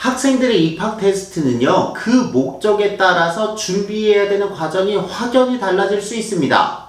학생들의 입학 테스트는요, 그 목적에 따라서 준비해야 되는 과정이 확연히 달라질 수 있습니다.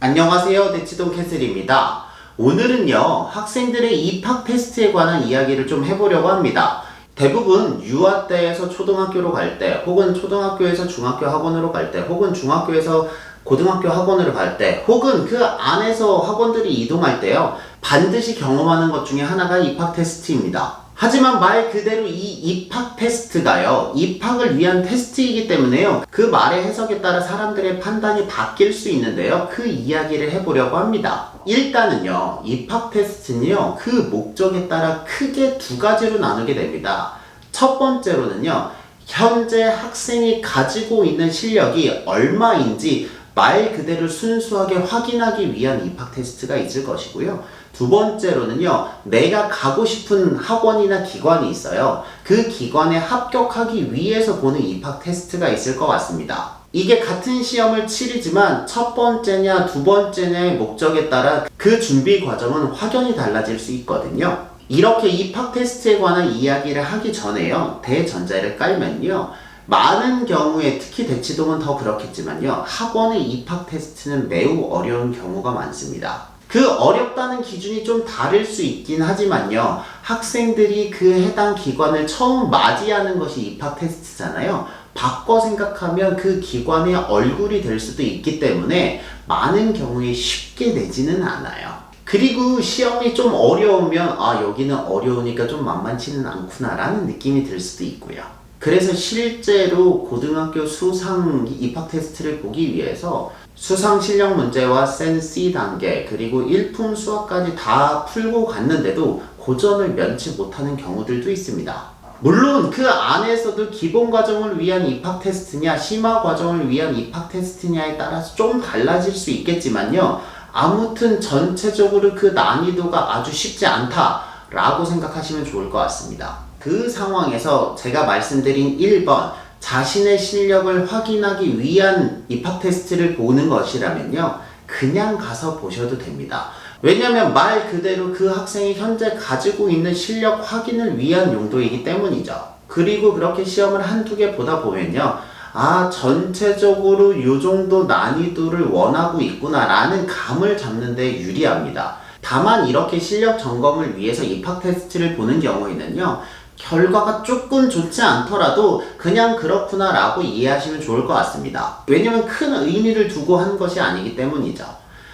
안녕하세요. 대치동 캐슬입니다. 오늘은요, 학생들의 입학 테스트에 관한 이야기를 좀 해보려고 합니다. 대부분 유아 때에서 초등학교로 갈 때, 혹은 초등학교에서 중학교 학원으로 갈 때, 혹은 중학교에서 고등학교 학원으로 갈 때, 혹은 그 안에서 학원들이 이동할 때요, 반드시 경험하는 것 중에 하나가 입학 테스트입니다. 하지만 말 그대로 이 입학 테스트가요, 입학을 위한 테스트이기 때문에요, 그 말의 해석에 따라 사람들의 판단이 바뀔 수 있는데요, 그 이야기를 해보려고 합니다. 일단은요, 입학 테스트는요, 그 목적에 따라 크게 두 가지로 나누게 됩니다. 첫 번째로는요, 현재 학생이 가지고 있는 실력이 얼마인지 말 그대로 순수하게 확인하기 위한 입학 테스트가 있을 것이고요. 두 번째로는요, 내가 가고 싶은 학원이나 기관이 있어요. 그 기관에 합격하기 위해서 보는 입학 테스트가 있을 것 같습니다. 이게 같은 시험을 치르지만 첫 번째냐 두 번째냐의 목적에 따라 그 준비 과정은 확연히 달라질 수 있거든요. 이렇게 입학 테스트에 관한 이야기를 하기 전에요. 대전제를 깔면요. 많은 경우에 특히 대치동은 더 그렇겠지만요. 학원의 입학 테스트는 매우 어려운 경우가 많습니다. 그 어렵다는 기준이 좀 다를 수 있긴 하지만요. 학생들이 그 해당 기관을 처음 맞이하는 것이 입학 테스트잖아요. 바꿔 생각하면 그 기관의 얼굴이 될 수도 있기 때문에 많은 경우에 쉽게 내지는 않아요. 그리고 시험이 좀 어려우면 아 여기는 어려우니까 좀 만만치는 않구나라는 느낌이 들 수도 있고요. 그래서 실제로 고등학교 수상 입학 테스트를 보기 위해서 수상 실력 문제와 센 C 단계 그리고 일품 수학까지 다 풀고 갔는데도 고전을 면치 못하는 경우들도 있습니다. 물론 그 안에서도 기본 과정을 위한 입학 테스트냐 심화 과정을 위한 입학 테스트냐에 따라서 좀 달라질 수 있겠지만요. 아무튼 전체적으로 그 난이도가 아주 쉽지 않다라고 생각하시면 좋을 것 같습니다. 그 상황에서 제가 말씀드린 1번 자신의 실력을 확인하기 위한 입학 테스트를 보는 것이라면요. 그냥 가서 보셔도 됩니다. 왜냐하면 말 그대로 그 학생이 현재 가지고 있는 실력 확인을 위한 용도이기 때문이죠. 그리고 그렇게 시험을 한두 개 보다 보면요. 아, 전체적으로 요 정도 난이도를 원하고 있구나 라는 감을 잡는 데 유리합니다. 다만 이렇게 실력 점검을 위해서 입학 테스트를 보는 경우에는요. 결과가 조금 좋지 않더라도 그냥 그렇구나 라고 이해하시면 좋을 것 같습니다. 왜냐면 큰 의미를 두고 한 것이 아니기 때문이죠.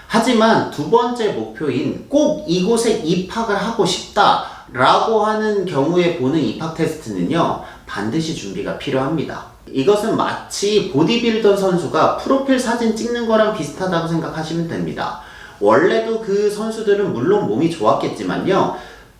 하지만 두 번째 목표인 꼭 이곳에 입학을 하고 싶다 라고 하는 경우에 보는 입학 테스트는요, 반드시 준비가 필요합니다. 이것은 마치 보디빌더 선수가 프로필 사진 찍는 거랑 비슷하다고 생각하시면 됩니다. 원래도 그 선수들은 물론 몸이 좋았겠지만요,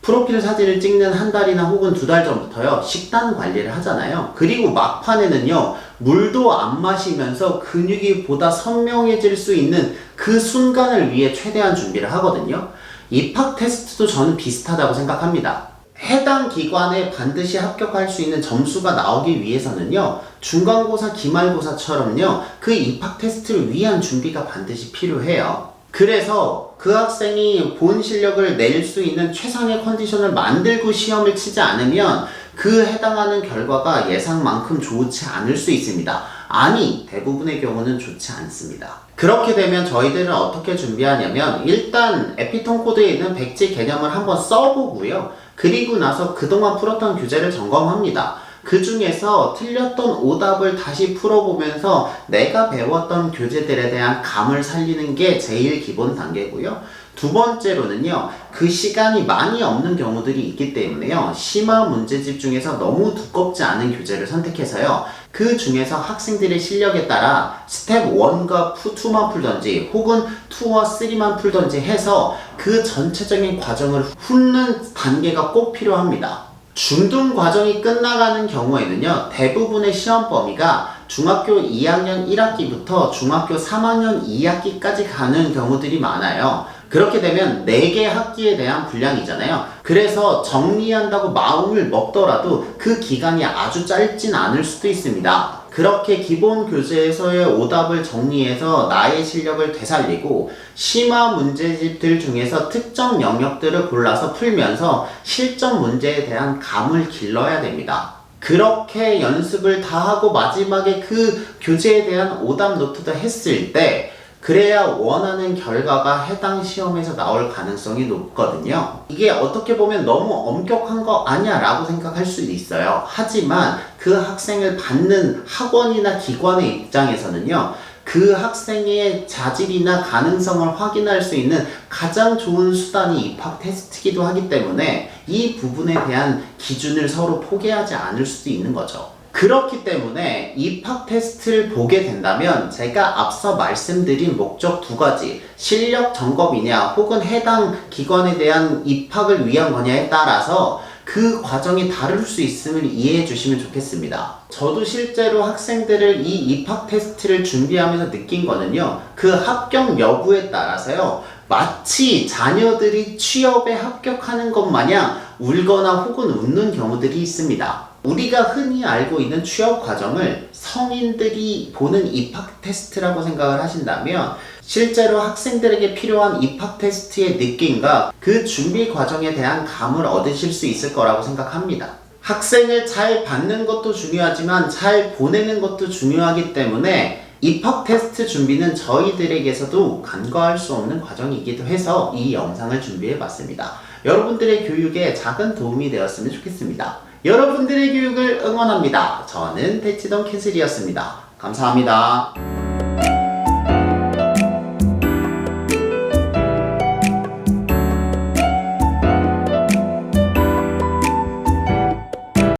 프로필 사진을 찍는 한 달이나 혹은 두 달 전부터요, 식단 관리를 하잖아요. 그리고 막판에는요, 물도 안 마시면서 근육이 보다 선명해질 수 있는 그 순간을 위해 최대한 준비를 하거든요. 입학 테스트도 저는 비슷하다고 생각합니다. 해당 기관에 반드시 합격할 수 있는 점수가 나오기 위해서는요, 중간고사, 기말고사처럼요, 그 입학 테스트를 위한 준비가 반드시 필요해요. 그래서 그 학생이 본 실력을 낼 수 있는 최상의 컨디션을 만들고 시험을 치지 않으면 그 해당하는 결과가 예상만큼 좋지 않을 수 있습니다. 아니, 대부분의 경우는 좋지 않습니다. 그렇게 되면 저희들은 어떻게 준비하냐면 일단 에피톤 코드에 있는 백지 개념을 한번 써보고요. 그리고 나서 그동안 풀었던 교재를 점검합니다. 그 중에서 틀렸던 오답을 다시 풀어보면서 내가 배웠던 교재들에 대한 감을 살리는 게 제일 기본 단계고요. 두 번째로는요, 그 시간이 많이 없는 경우들이 있기 때문에요, 심화 문제집 중에서 너무 두껍지 않은 교재를 선택해서요, 그 중에서 학생들의 실력에 따라 스텝 1과 2만 풀던지, 혹은 2와 3만 풀던지 해서 그 전체적인 과정을 훑는 단계가 꼭 필요합니다. 중등 과정이 끝나가는 경우에는요, 대부분의 시험 범위가 중학교 2학년 1학기부터 중학교 3학년 2학기까지 가는 경우들이 많아요. 그렇게 되면 4개 학기에 대한 분량이잖아요. 그래서 정리한다고 마음을 먹더라도 그 기간이 아주 짧진 않을 수도 있습니다. 그렇게 기본 교재에서의 오답을 정리해서 나의 실력을 되살리고 심화 문제집들 중에서 특정 영역들을 골라서 풀면서 실전 문제에 대한 감을 길러야 됩니다. 그렇게 연습을 다 하고 마지막에 그 교재에 대한 오답 노트도 했을 때 그래야 원하는 결과가 해당 시험에서 나올 가능성이 높거든요. 이게 어떻게 보면 너무 엄격한 거 아니야 라고 생각할 수도 있어요. 하지만 그 학생을 받는 학원이나 기관의 입장에서는요. 그 학생의 자질이나 가능성을 확인할 수 있는 가장 좋은 수단이 입학 테스트이기도 하기 때문에 이 부분에 대한 기준을 서로 포기하지 않을 수도 있는 거죠. 그렇기 때문에 입학 테스트를 보게 된다면 제가 앞서 말씀드린 목적 두 가지 실력 점검이냐 혹은 해당 기관에 대한 입학을 위한 거냐에 따라서 그 과정이 다를 수 있음을 이해해 주시면 좋겠습니다. 저도 실제로 학생들을 이 입학 테스트를 준비하면서 느낀 거는요. 그 합격 여부에 따라서요. 마치 자녀들이 취업에 합격하는 것 마냥 울거나 혹은 웃는 경우들이 있습니다. 우리가 흔히 알고 있는 취업 과정을 성인들이 보는 입학 테스트라고 생각을 하신다면 실제로 학생들에게 필요한 입학 테스트의 느낌과 그 준비 과정에 대한 감을 얻으실 수 있을 거라고 생각합니다. 학생을 잘 받는 것도 중요하지만 잘 보내는 것도 중요하기 때문에 입학 테스트 준비는 저희들에게서도 간과할 수 없는 과정이기도 해서 이 영상을 준비해 봤습니다. 여러분들의 교육에 작은 도움이 되었으면 좋겠습니다. 여러분들의 교육을 응원합니다. 저는 대치동 캐슬이었습니다. 감사합니다.